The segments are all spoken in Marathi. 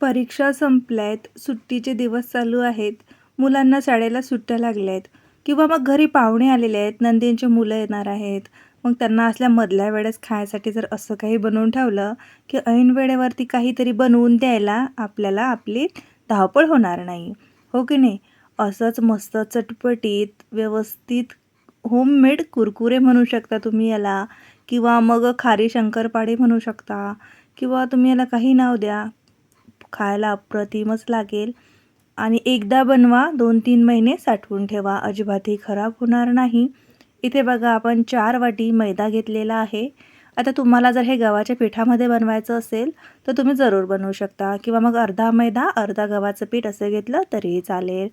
परीक्षा संपल्या आहेत सुट्टीचे दिवस चालू आहेत मुलांना शाळेला सुट्ट्या लागल्या आहेत किंवा मग घरी पाहुणे आलेले आहेत नंदींचे मुलं येणार आहेत. मग त्यांना असल्या मधल्या वेळेस खायसाठी जर असं काही बनवून ठेवलं की ऐन वेळेवरती काहीतरी बनवून द्यायला आपल्याला आपली धावपळ होणार नाही. हो की नाही? असंच मस्त चटपटीत व्यवस्थित होममेड कुरकुरे म्हणू शकता तुम्ही याला किंवा मग खारी शंकरपाळे म्हणू शकता किंवा तुम्ही याला काही नाव द्या खायला अप्रतिमच लागेल. आणि एकदा बनवा दोन तीन महिने साठवून ठेवा. अजिबातही खराब होणार नाही. इथे बघा आपण चार वाटी मैदा घेतलेला आहे. आता तुम्हाला जर हे गव्हाच्या पिठामध्ये बनवायचं असेल तर तुम्ही जरूर बनवू शकता. किंवा मग अर्धा मैदा अर्धा गव्हाचं पीठ असं घेतलं तरीही चालेल.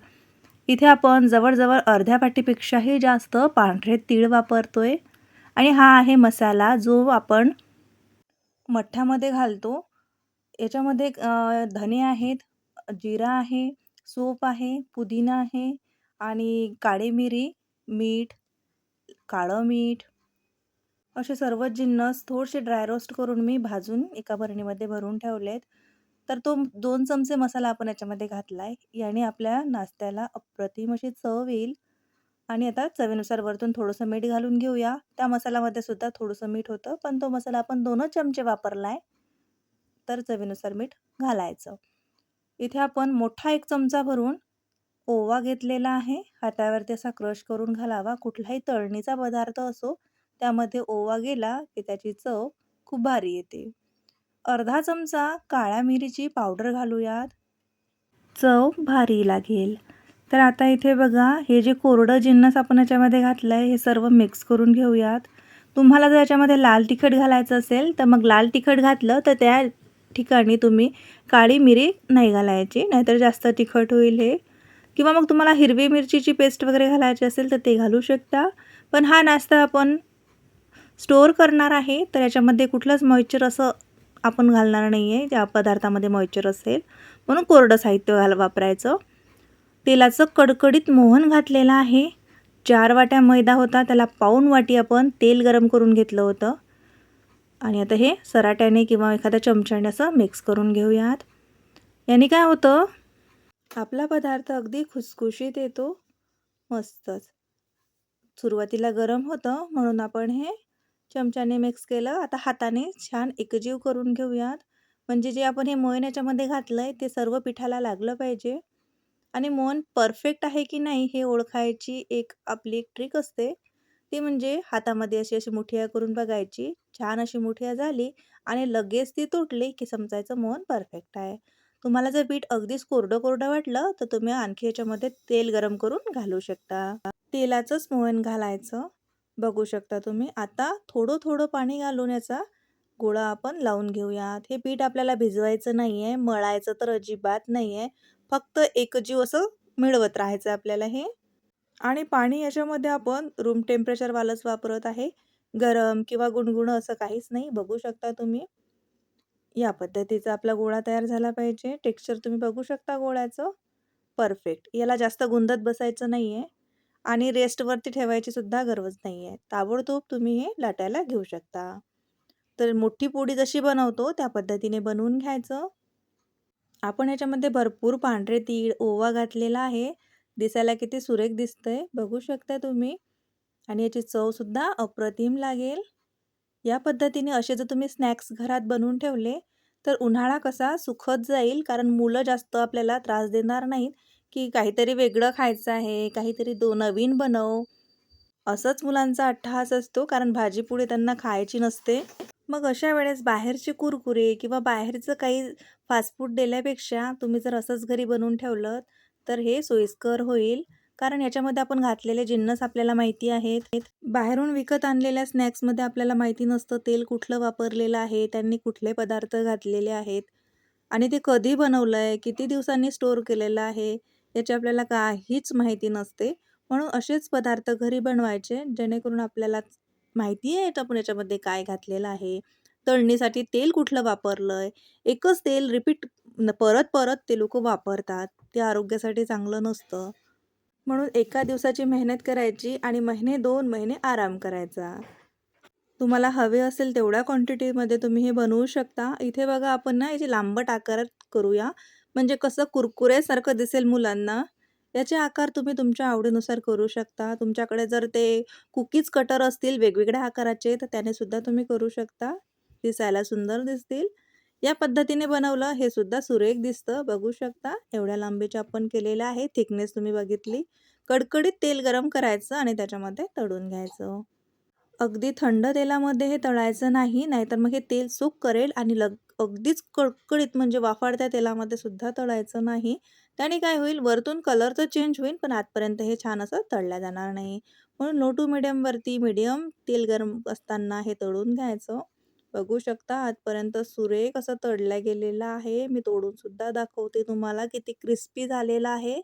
इथे आपण जवळजवळ अर्ध्या वाटीपेक्षाही जास्त पांढरे तीळ वापरतोय. आणि हा आहे मसाला जो आपण मठ्ठ्यामध्ये घालतो. याच्यामध्ये धने आहेत जिरा आहे सोप आहे पुदिना आहे आणि काळी मिरी मीठ काळं मीठ. असे सर्व जिन्नस थोडेसे ड्राय रोस्ट करून मी भाजून एका भरणीमध्ये भरून ठेवलेत. तर तो दोन चमचे मसाला आपण याच्यामध्ये घातला आहे याने आपल्या नाश्त्याला अप्रतिम अशी चव येईल. आणि आता चवीनुसार वरतून थोडंसं मीठ घालून घेऊया. त्या मसाल्यामध्ये सुद्धा थोडंसं मीठ होतं पण तो मसाला आपण दोनच चमचे वापरला आहे तर चवीनुसार मीठ घालायचं. इथे आपण मोठा एक चमचा भरून ओवा घेतलेला आहे. हातावरती असा क्रश करून घालावा. कुठलाही तळणीचा पदार्थ असो त्यामध्ये ओवा गेला की त्याची चव खूप भारी येते. अर्धा चमचा काळ्या मिरीची पावडर घालूयात. चव भारी लागेल. तर आता इथे बघा हे जे कोरडं जिन्नस आपण याच्यामध्ये घातलं आहे हे सर्व मिक्स करून घेऊयात. तुम्हाला जर याच्यामध्ये लाल तिखट घालायचं असेल तर मग लाल तिखट घातलं तर त्या ठिकाणी तुम्ही काळी मिरी नाही घालायची नाहीतर जास्त तिखट होईल हे. किंवा मग तुम्हाला हिरवी मिरचीची पेस्ट वगैरे घालायची असेल तर ते घालू शकता. पण हा नाश्ता आपण स्टोअर करणार आहे तर याच्यामध्ये कुठलंच मॉइश्चर असं आपण घालणार नाही आहे ज्या पदार्थामध्ये मॉइश्चर असेल. म्हणून कोरडं साहित्य घाल वापरायचं. तेलाचं कडकडीत मोहन घातलेलं आहे. चार वाट्या मैदा होता त्याला पाऊन वाटी आपण तेल गरम करून घेतलं होतं. आणि आता हे सराट्याने किंवा एखाद्या चमच्याने असं मिक्स करून घेऊयात. याने काय होतं? आपला पदार्थ अगदी खुसखुशीत येतो. मस्तच. सुरुवातीला गरम होतं म्हणून आपण हे चमच्याने मिक्स केलं. आता हाताने छान एकजीव करून घेऊयात. म्हणजे जे आपण हे मोहन याच्यामध्ये घातलं आहे ते सर्व पिठाला लागलं पाहिजे. आणि मोहन परफेक्ट आहे की नाही हे ओळखायची एक आपली एक ट्रिक असते. ती म्हणजे हातामध्ये अशी अशी मुठिया करून बघायची. छान अशी मुठिया झाली आणि लगेच ती तुटली की समजायचं मोहन परफेक्ट आहे. तुम्हाला जर पीठ अगदीच कोरडं कोरडं वाटलं तर तुम्ही आणखी याच्यामध्ये तेल गरम करून घालू शकता. तेलाचंच मोहन घालायचं. बघू शकता तुम्ही आता थोडं थोडं पाणी घालून याचा गोळा आपण लावून घेऊयात. हे पीठ आपल्याला भिजवायचं नाही आहे मळायचं तर अजिबात नाही आहे फक्त एकजीव असं मिळवत राहायचं आपल्याला हे. आणि पाणी याच्यामध्ये आपण रूम टेम्परेचरवालंच वापरत आहे. गरम किंवा गुणगुणं असं काहीच नाही. बघू शकता तुम्ही. या पद्धतीचा आपला गोळा तयार झाला पाहिजे. टेक्स्चर तुम्ही बघू शकता गोळ्याचं. परफेक्ट याला जास्त गुंदत बसायचं नाही आहे आणि रेस्टवरती ठेवायची सुद्धा गरज नाही आहे ताबडतोब तुम्ही हे लाटायला घेऊ शकता. तर मोठी पोळी जशी बनवतो त्या पद्धतीने बनवून घ्यायचं. आपण याच्यामध्ये भरपूर पांढरे तीळ ओवा घातलेला आहे. दिसायला किती सुरेख दिसतंय. बघू शकता तुम्ही. आणि याची चवसुद्धा अप्रतिम लागेल. या पद्धतीने असे जर तुम्ही स्नॅक्स घरात बनवून ठेवले तर उन्हाळा कसा सुखद जाईल? कारण मुलं जास्त आपल्याला त्रास देणार नाहीत की काहीतरी वेगळं खायचं आहे काहीतरी दो नवीन बनव. असंच मुलांचा अट्टहास असतो कारण भाजीपुढे त्यांना खायची नसते. मग अशा वेळेस बाहेरचे कुरकुरे किंवा बाहेरचं काही फास्ट फूड दिल्यापेक्षा तुम्ही जर असंच घरी बनवून ठेवलं तर हे सोयीस्कर होईल. कारण याच्यामध्ये आपण घातलेले जिन्नस आपल्याला माहिती आहेत. बाहेरून विकत आणलेल्या स्नॅक्समध्ये आपल्याला माहिती नसतं तेल कुठलं वापरलेलं आहे त्यांनी कुठले पदार्थ घातलेले आहेत. आणि ते कधी बनवलं आहे किती दिवसांनी स्टोअर केलेलं आहे याची आपल्याला काहीच माहिती नसते. म्हणून असेच पदार्थ घरी बनवायचे जेणेकरून आपल्याला माहिती आहे आपण याच्यामध्ये काय घातलेलं आहे. तळणीसाठी तेल कुठलं वापरलं आहे एकच तेल रिपीट परत परत ते लोक वापरतात. ते आरोग्यासाठी चांगलं नसतं. म्हणून एका दिवसाची मेहनत करायची आणि महिने दोन महिने आराम करायचा तुम्हाला हवे असेल तेवढ्या क्वांटिटीमध्ये तुम्ही हे बनवू शकता. इथे बघा आपण ना याची लांबट आकारात करूया. म्हणजे कसं कुरकुरेसारखं दिसेल मुलांना. याचे आकार तुम्ही तुमच्या आवडीनुसार करू शकता. तुमच्याकडे जर ते कुकीज कटर असतील वेगवेगळ्या आकाराचे तर त्याने सुद्धा तुम्ही करू शकता. दिसायला सुंदर दिसतील. या पद्धतीने बनवलं हे सुद्धा सुरेख दिसतं. बघू शकता एवढ्या लांबीचे आपण केलेलं आहे. थिकनेस तुम्ही बघितली. कडकडीत तेल गरम करायचं आणि त्याच्यामध्ये तळून घ्यायचं. अगदी थंड तेलामध्ये हे तळायचं नाही, नाहीतर मग हे तेल सुक करेल आणि लग अगदीच कडकडीत म्हणजे वाफाडत्या तेलामध्ये सुद्धा तळायचं नाही. त्याने काय होईल वरतून कलर तर चेंज होईल, पण आतपर्यंत हे छान असं तळल्या जाणार नाही. म्हणून लो टू मीडियमवरती मीडियम तेल गरम असताना हे तळून घ्यायचं. बघू शकता आतपर्यंत सुरेख असं तळला गेलेला आहे. मी तोडून सुद्धा दाखवते तुम्हाला किती क्रिस्पी झालेला आहे.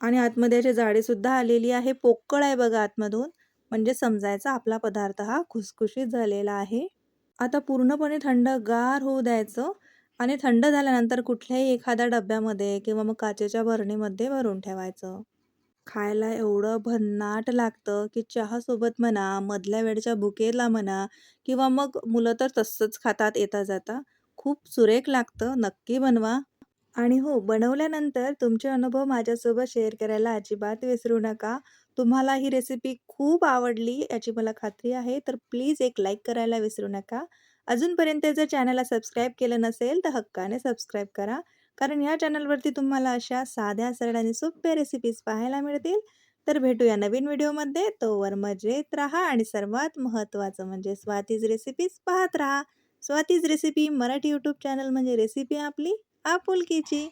आणि आतमध्ये अशी जाडीसुद्धा आलेली आहे. पोकळ आहे बघा आतमधून. म्हणजे समजायचा आपला पदार्थ हा खुसखुशीत झालेला आहे. आता पूर्णपणे थंडगार होऊ द्यायचं आणि थंड झाल्यानंतर कुठल्याही एखाद्या डब्यामध्ये किंवा मग काचेच्या भरणीमध्ये भरून ठेवायचं. खायला एवढं भन्नाट लागतं, की चहासोबत म्हणा, मधल्या वेळच्या बुकेला म्हणा किंवा मग मुलं तर तसंच खातात येता-जाता. खूप सुरेख लागतं. नक्की बनवा. आणि हो, बनवल्यानंतर तुमचे अनुभव माझ्यासोबत शेअर करायला अजिबात विसरू नका. तुम्हाला ही रेसिपी खूप आवडली याची मला खात्री आहे. तर प्लीज एक लाईक करायला विसरू नका. अजूनपर्यंत जर चॅनलला सबस्क्राईब केलं नसेल तर हक्काने सबस्क्राईब करा. कारण या चॅनलवरती तुम्हाला अशा साध्या, सरळ आणि सोप्या रेसिपीज पाहायला मिळतील. तर भेटूया नवीन व्हिडिओमध्ये. तोवर मजेत राहा आणि सर्वात महत्त्वाचं म्हणजे स्वातीज रेसिपीज पाहत राहा. Swati's recipe Marathi YouTube channel म्हणजे रेसिपी आपली आपुलकीची.